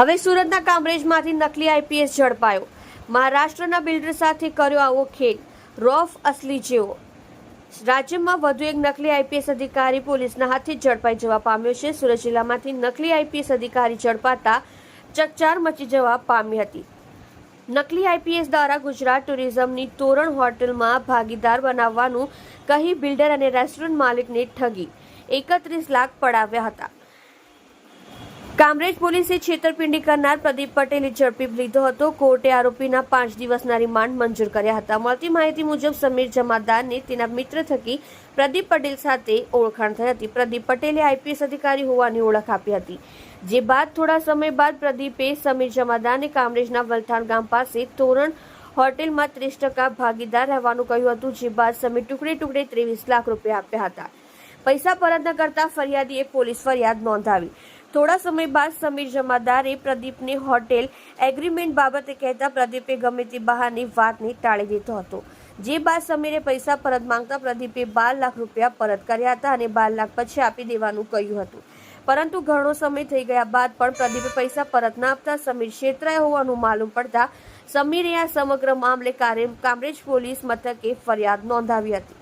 હવે સુરતના કામરેજમાંથી નકલી આઈપીએસ ઝડપાયો. મહારાષ્ટ્રના બિલ્ડર સાથે કર્યો આવો ખેલ. રોફ અસલી જેવો. રાજ્યમાં વધુ એક નકલી આઈપીએસ અધિકારી પોલીસના હાથે ઝડપાઈ જવા પામ્યો છે. સુરત જિલ્લામાંથી નકલી આઈપીએસ અધિકારી ઝડપાતા ચકચાર મચી જવા પામી હતી. નકલી આઈપીએસ દ્વારા ગુજરાત ટુરિઝમની તોરણ હોટલમાં ભાગીદાર બનાવવાનું કહી બિલ્ડર અને રેસ્ટોરન્ટ માલિકને ઠગી. એકત્રીસ લાખ પડાવ્યા હતા. કામરેજ પોલીસે છેતરપિંડી કરનાર પ્રદીપ પટેલે ઝડપી લીધો હતો. કોર્ટે આરોપીના પાંચ દિવસના રિમાન્ડ મંજૂર કર્યા હતા. મળતી માહિતી મુજબ સમીર જમાદારને તેના મિત્ર થકી પ્રદીપ પટેલ સાથે ઓળખાણ થઈ હતી. પ્રદીપ પટેલે આઈપીએસ અધિકારી હોવાની ઓળખ આપી હતી. જે બાદ થોડા સમય બાદ પ્રદીપે સમીર જમાદારને કામરેજના વલથાણ ગામ પાસે તોરણ હોટેલમાં ત્રીસ ટકા ભાગીદાર રહેવાનું કહ્યું હતું. જે બાદ સમીર ટુકડે ટુકડે ત્રેવીસ લાખ રૂપિયા આપ્યા હતા. પૈસા પરત ન કરતા ફરિયાદીએ પોલીસ ફરિયાદ નોંધાવી. થોડા સમય બાદ સમીર જમાદારે પ્રદીપને હોટેલ એગ્રીમેન્ટ બાબતે કહેતા પ્રદીપે ગમે તે બહારની વાતને ટાળી દીધો હતો. જે બાદ સમીરે પૈસા પરત માંગતા પ્રદીપે બાર લાખ રૂપિયા પરત કર્યા હતા અને બાર લાખ પછી આપી દેવાનું કહ્યું હતું. પરંતુ ઘણો સમય થઈ ગયા બાદ પણ પ્રદીપે પૈસા પરત ન આપતા સમીર છેતરાય હોવાનું માલુમ પડતા સમીરે આ સમગ્ર મામલે કામરેજ પોલીસ મથકે ફરિયાદ નોંધાવી હતી.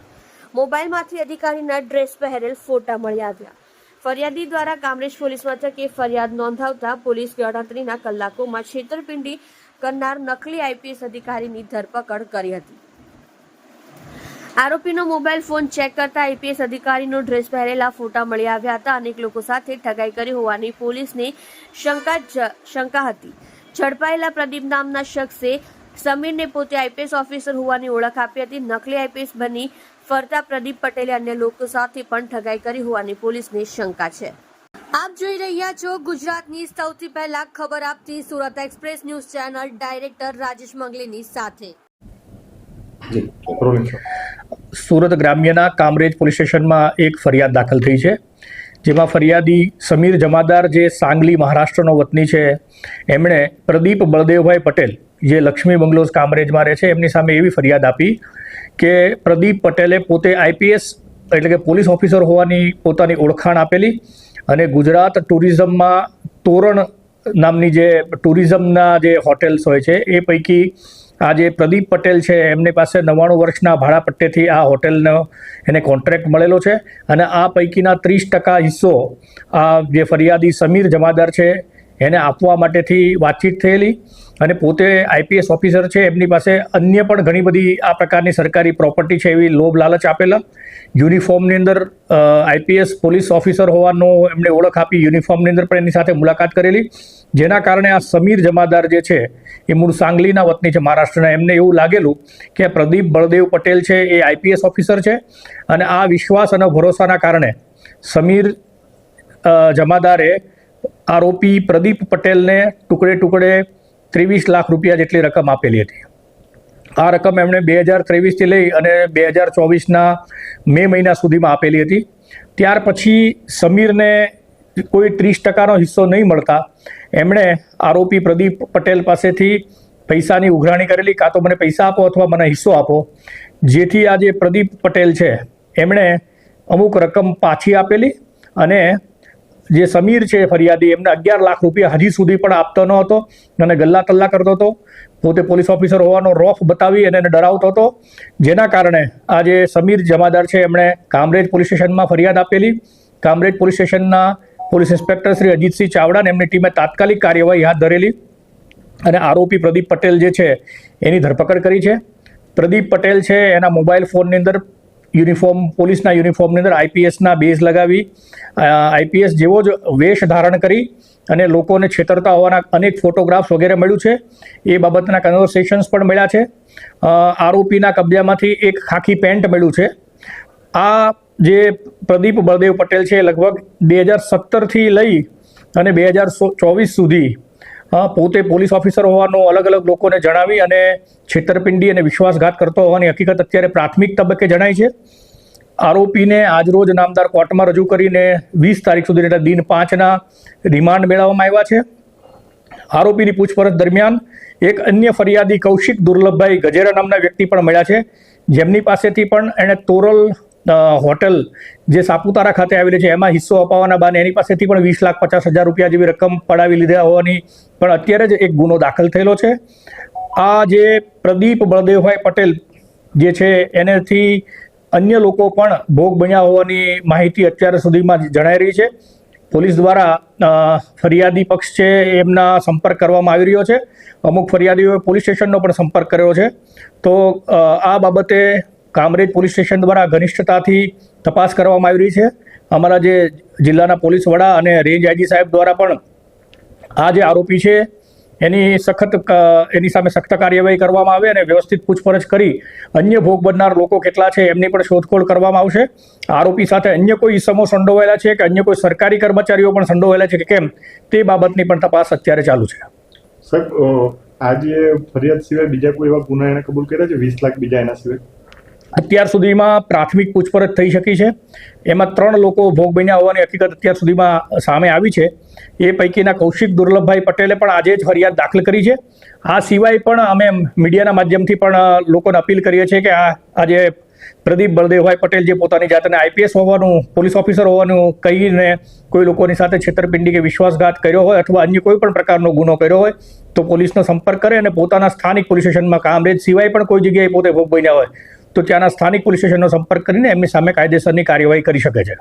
મોબાઈલમાંથી અધિકારીના ડ્રેસ પહેરેલ ફોટા મળી આવ્યા. ફરિયાદી દ્વારા કામરેજ પોલીસ મથકે ફરિયાદ નોંધાવતા પોલીસ ગણતરીના કલાકોમાં છેતરપિંડી કરનાર નકલી આઈપીએસ અધિકારીની ધરપકડ કરી હતી. આરોપીનો મોબાઈલ ફોન ચેક કરતા આઈપીએસ અધિકારીનો ડ્રેસ પહેરેલા ફોટા મળી આવ્યા હતા. અનેક લોકો સાથે ઠગાઈ કરી હોવાની પોલીસને શંકા શંકા હતી. ઝડપાયેલા પ્રદીપ નામના શખ્સે સમીરને પોતે આઈપીએસ ઓફિસર હોવાની ઓળખ આપી હતી. નકલી આઈપીએસ બની ફરતા પ્રદીપ પટેલે અન્ય લોકો સાથે પણ ઠગાઈ કરી હોવાની પોલીસને શંકા છે. આપ જોઈ રહ્યા છો ગુજરાતની સૌથી પહેલા ખબર આપતી Surat express news channel director Rajesh મંગલીની સાથે. સુરત ગ્રામ્યના કામરેજ પોલીસ સ્ટેશનમાં એક ફરિયાદ દાખલ થઈ છે. જેમાં ફરિયાદી સમીર જમાદાર જે સાંગલી મહારાષ્ટ્રનો વતની છે, એમણે પ્રદીપ બળદેવભાઈ પટેલ, જે લક્ષ્મી બંગલોઝ કામરેજમાં રહે છે, એમની સામે એવી ફરિયાદ આપી કે પ્રદીપ પટેલે પોતે આઈપીએસ એટલે કે પોલીસ ઓફિસર હોવાની પોતાની ઓળખાણ આપેલી અને ગુજરાત ટુરિઝમમાં તોરણ નામની જે ટુરિઝમના જે હોટેલ્સ હોય છે, એ પૈકી આ જે પ્રદીપ પટેલ છે, એમની પાસે નવ્વાણું વર્ષના ભાડા પટ્ટેથી આ હોટેલનો એને કોન્ટ્રાક્ટ મળેલો છે. અને આ પૈકીના ત્રીસ ટકા હિસ્સો આ જે ફરિયાદી સમીર જમાદાર છે એને આપવા માટેથી વાતચીત થયેલી અને પોતે આઈપીએસ ઓફિસર છે, એમની પાસે અન્ય પણ ઘણી બધી આ પ્રકારની સરકારી પ્રોપર્ટી છે એવી લોભ લાલચ આપેલા. યુનિફોર્મની અંદર આઈપીએસ પોલીસ ઓફિસર હોવાનો એમણે ઓળખ આપી, યુનિફોર્મની અંદર પણ એની સાથે મુલાકાત કરેલી. જેના કારણે આ સમીર જમાદાર જે છે, એ મૂળ સાંગલીના વતની છે મહારાષ્ટ્રના. એમને એવું લાગેલું કે પ્રદીપ બળદેવ પટેલ છે, એ આઈપીએસ ઓફિસર છે અને આ વિશ્વાસ અને ભરોસાના કારણે સમીર જમાદારે આરોપી પ્રદીપ પટેલને ટુકડે ટુકડે ત્રેવીસ લાખ રૂપિયા જેટલી રકમ આપેલી હતી. આ રકમ એમણે બે હજાર ત્રેવીસથી લઈ અને બે હજાર ચોવીસના મે મહિના સુધીમાં આપેલી હતી. ત્યાર પછી સમીરને કોઈ ત્રીસ ટકાનો હિસ્સો નહીં મળતા એમણે આરોપી પ્રદીપ પટેલ પાસેથી પૈસાની ઉઘરાણી કરેલી, કાં તો મને પૈસા આપો અથવા મને હિસ્સો આપો. જેથી આ જે પ્રદીપ પટેલ છે, એમણે અમુક રકમ પાછી આપેલી અને જે સમીર છે ફરિયાદી, એમને અગિયાર લાખ રૂપિયા હજી સુધી પણ આપતો ન હતો અને ગલ્લા તલ્લા કરતો હતો. પોતે પોલીસ ઓફિસર હોવાનો રોફ બતાવી અને એને ડરાવતો હતો. જેના કારણે આ જે સમીર જમાદાર છે, એમણે કામરેજ પોલીસ સ્ટેશનમાં ફરિયાદ આપેલી. કામરેજ પોલીસ સ્ટેશનના પોલીસ ઇન્સ્પેક્ટર શ્રી અજીતસિંહ ચાવડાને એમની ટીમે તાત્કાલિક કાર્યવાહી હાથ ધરેલી અને આરોપી પ્રદીપ પટેલ જે છે, એની ધરપકડ કરી છે. પ્રદીપ પટેલ છે, એના મોબાઈલ ફોનની અંદર યુનિફોર્મ, પોલીસના યુનિફોર્મની અંદર આઈપીએસના બેઝ લગાવી આઈપીએસ જેવો જ વેશ ધારણ કરી અને લોકોને છેતરતા હોવાના અનેક ફોટોગ્રાફ્સ વગેરે મળ્યું છે. એ બાબતના કન્વર્સેશન્સ પણ મળ્યા છે. આરોપીના કબજામાંથી એક ખાખી પેન્ટ મળ્યું છે. આ જે પ્રદીપ બળદેવ પટેલ છે લગભગ બે હજાર સત્તરથી લઈ અને બે હજાર ચોવીસ સુધી પોતે પોલીસ ઓફિસર હોવાનું અલગ અલગ લોકોને જણાવી અને છેતરપિંડી અને વિશ્વાસઘાત કરતો હોવાની હકીકત અત્યારે પ્રાથમિક તબક્કે જણાય છે. આરોપીને આજરોજ નામદાર કોર્ટમાં રજૂ કરીને વીસ તારીખ સુધી દિન પાંચના રિમાન્ડ મેળવવામાં આવ્યા છે. આરોપીની પૂછપરછ દરમિયાન એક અન્ય ફરિયાદી કૌશિક દુર્લભભાઈ ગજેરા નામના વ્યક્તિ પણ મળ્યા છે. જેમની પાસેથી પણ એણે તોરલ હોટલ જે સાપુતારા ખાતે આવેલી છે, એમાં હિસ્સો અપાવવાના બાને એની પાસેથી પણ વીસ લાખ પચાસ હજાર રૂપિયા જેવી રકમ પડાવી લીધા હોવાની પણ અત્યારે જ એક ગુનો દાખલ થયેલો છે. આ જે પ્રદીપ બળદેવભાઈ પટેલ જે છે, એનેથી અન્ય લોકો પણ ભોગ બન્યા હોવાની માહિતી અત્યાર સુધીમાં જણાઈ રહી છે. પોલીસ દ્વારા ફરિયાદી પક્ષ છે, એમના સંપર્ક કરવામાં આવી રહ્યો છે. અમુક ફરિયાદીઓએ પોલીસ સ્ટેશનનો પણ સંપર્ક કર્યો છે. તો આ બાબતે કામરેજ પોલીસ સ્ટેશન દ્વારા ઘનિષ્ઠતાથી તપાસ કરવામાં આવી રહી છે. અમારા જે જિલ્લાના પોલીસ વડા અને રેન્જ આઈજી સાહેબ દ્વારા પણ આ જે આરોપી છે, એની સખત એની સામે સખત કાર્યવાહી કરવામાં આવે અને વ્યવસ્થિત પૂછપરછ કરી અન્ય ભોગ બનનાર લોકો કેટલા છે, એમની પણ શોધખોળ કરવામાં આવશે. આરોપી સાથે અન્ય કોઈ ઇસમો સંડોવાયેલા છે કે અન્ય કોઈ સરકારી કર્મચારીઓ પણ સંડોવાયેલા છે કે કેમ, તે બાબતની પણ તપાસ અત્યારે ચાલુ છે. સાહેબ આજે ફરિયાદ સિવાય બીજા કોઈ એવા ગુના એને કબૂલ કર્યા છે? વીસ લાખ બીજા એના સિવાય? અત્યાર સુધીમાં પ્રાથમિક પૂછપરછ થઈ શકી છે. એમાં ત્રણ લોકો ભોગ બન્યા હોવાની હકીકત અત્યાર સુધીમાં સામે આવી છે. એ પૈકીના કૌશિક દુર્લભભાઈ પટેલે પણ આજે જ ફરિયાદ દાખલ કરી છે. આ સિવાય પણ અમે મીડિયાના માધ્યમથી પણ લોકોને અપીલ કરીએ છીએ કે આ આજે પ્રદીપ બળદેવભાઈ પટેલ જે પોતાની જાતને આઈપીએસ હોવાનું, પોલીસ ઓફિસર હોવાનું કહીને કોઈ લોકોની સાથે છેતરપિંડી કે વિશ્વાસઘાત કર્યો હોય અથવા અન્ય કોઈ પણ પ્રકારનો ગુનો કર્યો હોય, તો પોલીસનો સંપર્ક કરે અને પોતાના સ્થાનિક પોલીસ સ્ટેશનમાં કામ રહે. સિવાય પણ કોઈ જગ્યાએ પોતે ભોગ બન્યા હોય. તો ત્યાંના સ્થાનિક પોલીસ સ્ટેશનનો સંપર્ક કરીને એમની સામે કાયદેસરની કાર્યવાહી કરી શકે છે.